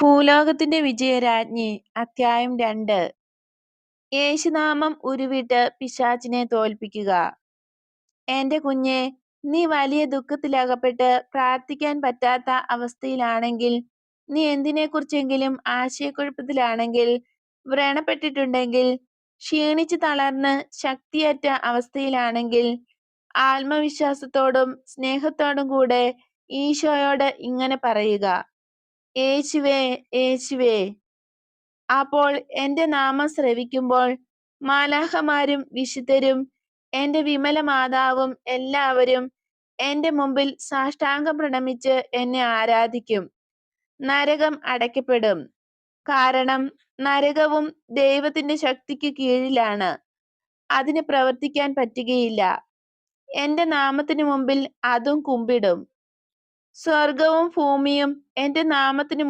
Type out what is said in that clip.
ഭൂലോകത്തിന്റെ വിജയരാജ്ഞി അധ്യായം രണ്ട്. യേശുനാമം ഉരുവിട്ട് പിശാചിനെ തോൽപ്പിക്കുക. എന്റെ കുഞ്ഞെ നീ വലിയ ദുഃഖത്തിലകപ്പെട്ട് പ്രാർത്ഥിക്കാൻ പറ്റാത്ത അവസ്ഥയിലാണെങ്കിൽ നീ എന്തിനെക്കുറിച്ചെങ്കിലും ആശയക്കുഴപ്പത്തിലാണെങ്കിൽ വ്രണപ്പെട്ടിട്ടുണ്ടെങ്കിൽ ക്ഷീണിച്ച് തളർന്ന് ശക്തിയറ്റ അവസ്ഥയിലാണെങ്കിൽ ആത്മവിശ്വാസത്തോടും സ്നേഹത്തോടും കൂടെ ഈശോയോട് ഇങ്ങനെ പറയുക. യേശുവേ യേശുവേ അപ്പോൾ എന്റെ നാമം ശ്രവിക്കുമ്പോൾ മാലാഹമാരും വിശുദ്ധരും എന്റെ വിമല മാതാവും എല്ലാവരും എന്റെ മുമ്പിൽ സാഷ്ടാംഗം പ്രണമിച്ച് എന്നെ ആരാധിക്കും. നരകം അടയ്ക്കപ്പെടും. കാരണം നരകവും ദൈവത്തിന്റെ ശക്തിക്ക് കീഴിലാണ്. അതിന് പ്രവർത്തിക്കാൻ പറ്റുകയില്ല. എന്റെ നാമത്തിനു മുമ്പിൽ അതും കുമ്പിടും. സ്വർഗവും ഭൂമിയും എന്റെ നാമത്തിനു